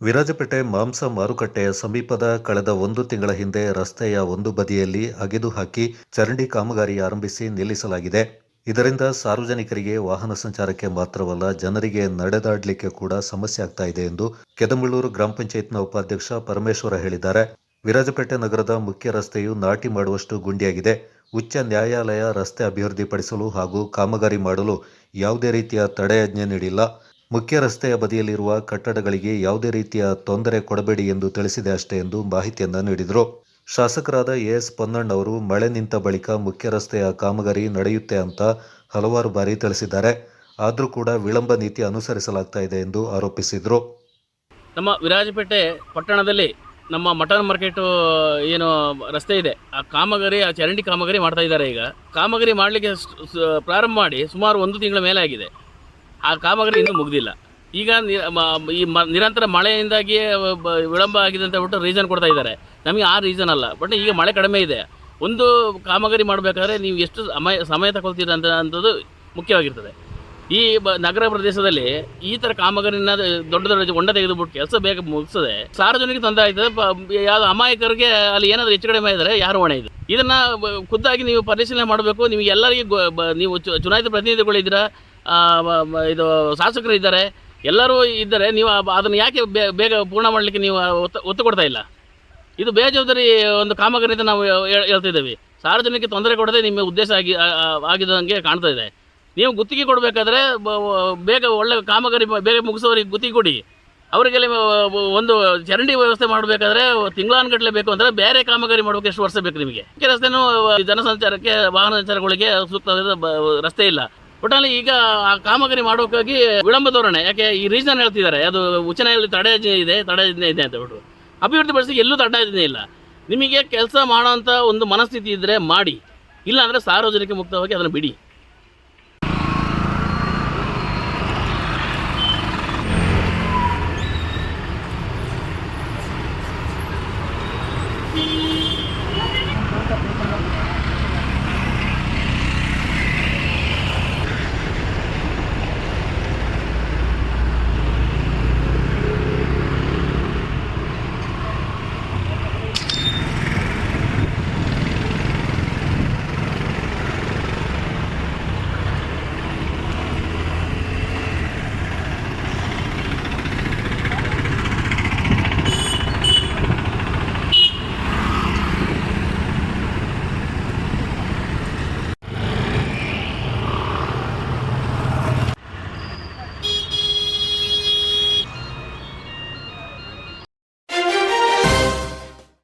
ವಿರಾಜಪೇಟೆ ಮಾಂಸ ಮಾರುಕಟ್ಟೆಯ ಸಮೀಪದ ಕಳೆದ ಒಂದು ತಿಂಗಳ ಹಿಂದೆ ರಸ್ತೆಯ ಒಂದು ಬದಿಯಲ್ಲಿ ಅಗೆದು ಹಾಕಿ ಚರಂಡಿ ಕಾಮಗಾರಿ ಆರಂಭಿಸಿ ನಿಲ್ಲಿಸಲಾಗಿದೆ. ಇದರಿಂದ ಸಾರ್ವಜನಿಕರಿಗೆ ವಾಹನ ಸಂಚಾರಕ್ಕೆ ಮಾತ್ರವಲ್ಲ, ಜನರಿಗೆ ನಡೆದಾಡಲಿಕ್ಕೆ ಕೂಡ ಸಮಸ್ಯೆ ಆಗ್ತಾ ಇದೆ ಎಂದು ಕೆದಮಳ್ಳೂರು ಗ್ರಾಮ ಪಂಚಾಯತ್ನ ಉಪಾಧ್ಯಕ್ಷ ಪರಮೇಶ್ವರ ಹೇಳಿದ್ದಾರೆ. ವಿರಾಜಪೇಟೆ ನಗರದ ಮುಖ್ಯ ರಸ್ತೆಯು ನಾಟಿ ಮಾಡುವಷ್ಟು ಗುಂಡಿಯಾಗಿದೆ. ಉಚ್ಚ ನ್ಯಾಯಾಲಯ ರಸ್ತೆ ಅಭಿವೃದ್ಧಿಪಡಿಸಲು ಹಾಗೂ ಕಾಮಗಾರಿ ಮಾಡಲು ಯಾವುದೇ ರೀತಿಯ ತಡೆಯಾಜ್ಞೆ ನೀಡಿಲ್ಲ. ಮುಖ್ಯ ರಸ್ತೆಯ ಬದಿಯಲ್ಲಿರುವ ಕಟ್ಟಡಗಳಿಗೆ ಯಾವುದೇ ರೀತಿಯ ತೊಂದರೆ ಕೊಡಬೇಡಿ ಎಂದು ತಿಳಿಸಿದೆ ಅಷ್ಟೇ ಎಂದು ಮಾಹಿತಿಯನ್ನ ನೀಡಿದರು. ಶಾಸಕರಾದ ಎಸ್ ಪೊನ್ನಣ್ಣ ಅವರು, ಮಳೆ ನಿಂತ ಬಳಿಕ ಮುಖ್ಯ ರಸ್ತೆಯ ಕಾಮಗಾರಿ ನಡೆಯುತ್ತೆ ಅಂತ ಹಲವಾರು ಬಾರಿ ತಿಳಿಸಿದ್ದಾರೆ. ಆದರೂ ಕೂಡ ವಿಳಂಬ ನೀತಿ ಅನುಸರಿಸಲಾಗ್ತಾ ಇದೆ ಎಂದು ಆರೋಪಿಸಿದರು. ನಮ್ಮ ವಿರಾಜಪೇಟೆ ಪಟ್ಟಣದಲ್ಲಿ ನಮ್ಮ ಮಟನ್ ಮಾರ್ಕೆಟು ಏನು ರಸ್ತೆ ಇದೆ. ಆ ಕಾಮಗಾರಿ, ಆ ಚರಂಡಿ ಕಾಮಗಾರಿ ಮಾಡ್ತಾ ಇದ್ದಾರೆ ಈಗ. ಕಾಮಗಾರಿ ಮಾಡಲಿಕ್ಕೆ ಪ್ರಾರಂಭ ಮಾಡಿ ಸುಮಾರು ಒಂದು ತಿಂಗಳ ಮೇಲೆ ಆಗಿದೆ. ಆ ಕಾಮಗಾರಿ ಇನ್ನೂ ಮುಗ್ದಿಲ್ಲ. ಈಗ ಈ ನಿರಂತರ ಮಳೆಯಿಂದಾಗಿ ವಿಳಂಬ ಆಗಿದೆ ಅಂತ ಹೇಳ್ಬಿಟ್ಟು ರೀಸನ್ ಕೊಡ್ತಾ ಇದ್ದಾರೆ. ನಮಗೆ ಆ ರೀಸನ್ ಅಲ್ಲ. ಬಟ್ ಈಗ ಮಳೆ ಕಡಿಮೆ ಇದೆ. ಒಂದು ಕಾಮಗಾರಿ ಮಾಡಬೇಕಾದ್ರೆ ನೀವು ಎಷ್ಟು ಸಮಯ ಸಮಯ ತಗೊಳ್ತೀರ ಅಂತ ಅಂಥದ್ದು ಮುಖ್ಯವಾಗಿರ್ತದೆ. ಈ ಬ ನಗರ ಪ್ರದೇಶದಲ್ಲಿ ಈ ಥರ ಕಾಮಗಾರಿನ ದೊಡ್ಡ ದೊಡ್ಡ ಹೊಂಡ ತೆಗೆದುಬಿಟ್ಟು ಕೆಲಸ ಬೇಗ ಮುಗಿಸದೆ ಸಾರ್ವಜನಿಕ ತೊಂದರೆ ಆಯ್ತದೆ ಯಾವ ಅಮಾಯಕರಿಗೆ ಅಲ್ಲಿ ಏನಾದರೂ ಹೆಚ್ಚು ಕಡಿಮೆ ಇದ್ದರೆ ಯಾರು ಹೊಣೆ ಇದು? ಇದನ್ನು ಖುದ್ದಾಗಿ ನೀವು ಪರಿಶೀಲನೆ ಮಾಡಬೇಕು. ನಿಮಗೆ ಎಲ್ಲರಿಗೂ ನೀವು ಚುನಾಯಿತ ಪ್ರತಿನಿಧಿಗಳಿದ್ದೀರಾ? ಇದು ಶಾಸಕರು ಇದ್ದಾರೆ, ಎಲ್ಲರೂ ಇದ್ದರೆ ನೀವು ಅದನ್ನು ಯಾಕೆ ಬೇಗ ಪೂರ್ಣ ಮಾಡಲಿಕ್ಕೆ ನೀವು ಒತ್ತು ಒತ್ತು ಕೊಡ್ತಾ ಇಲ್ಲ? ಇದು ಬೇಜವಾಬ್ದಾರಿ ಒಂದು ಕಾಮಗಾರಿ ಅಂತ ನಾವು ಹೇಳ್ತಿದ್ದೇವೆ. ಸಾರ್ವಜನಿಕ ತೊಂದರೆ ಕೊಡದೆ ನಿಮ್ಮ ಉದ್ದೇಶ ಆಗಿ ಆಗಿದಂಗೆ ಕಾಣ್ತಾ ಇದೆ. ನೀವು ಗುತ್ತಿಗೆ ಕೊಡಬೇಕಾದ್ರೆ ಬೇಗ ಒಳ್ಳೆ ಕಾಮಗಾರಿ ಬೇಗ ಮುಗಿಸೋರಿಗೆ ಗುತ್ತಿಗೆ ಕೊಡಿ. ಅವರಿಗೆಲ್ಲ ಒಂದು ಚರಂಡಿ ವ್ಯವಸ್ಥೆ ಮಾಡಬೇಕಾದ್ರೆ ತಿಂಗಳಾನುಗಟ್ಟಲೆ ಬೇಕು ಅಂದರೆ ಬೇರೆ ಕಾಮಗಾರಿ ಮಾಡೋಕೆ ಎಷ್ಟು ವರ್ಷ ಬೇಕು ನಿಮಗೆ? ರಸ್ತೆನೂ ಜನಸಂಚಾರಕ್ಕೆ, ವಾಹನ ಸಂಚಾರಗಳಿಗೆ ಸೂಕ್ತವಾದ ರಸ್ತೆ ಇಲ್ಲ. ಒಟ್ಟಲ್ಲಿ ಈಗ ಆ ಕಾಮಗಾರಿ ಮಾಡೋಕ್ಕಾಗಿ ವಿಳಂಬ ಧೋರಣೆ, ಯಾಕೆ ಈ ರೀಸನ್ ಹೇಳ್ತಿದ್ದಾರೆ, ಅದು ಉಚ್ಚ ತಡೆ ಇದೆ ತಡೆಯಾಜ್ಞೆ ಇದೆ ಅಂತ ಹೇಳ್ಬಿಟ್ಟು. ಅಭಿವೃದ್ಧಿ ಪಡಿಸಿ ಎಲ್ಲೂ ತಡೆಯಾಜ್ಞೆ ಇಲ್ಲ. ನಿಮಗೆ ಕೆಲಸ ಮಾಡೋಂಥ ಒಂದು ಮನಸ್ಥಿತಿ ಇದ್ದರೆ ಮಾಡಿ, ಇಲ್ಲಾಂದರೆ ಸಾರ್ವಜನಿಕ ಮುಕ್ತವಾಗಿ ಅದನ್ನು ಬಿಡಿ.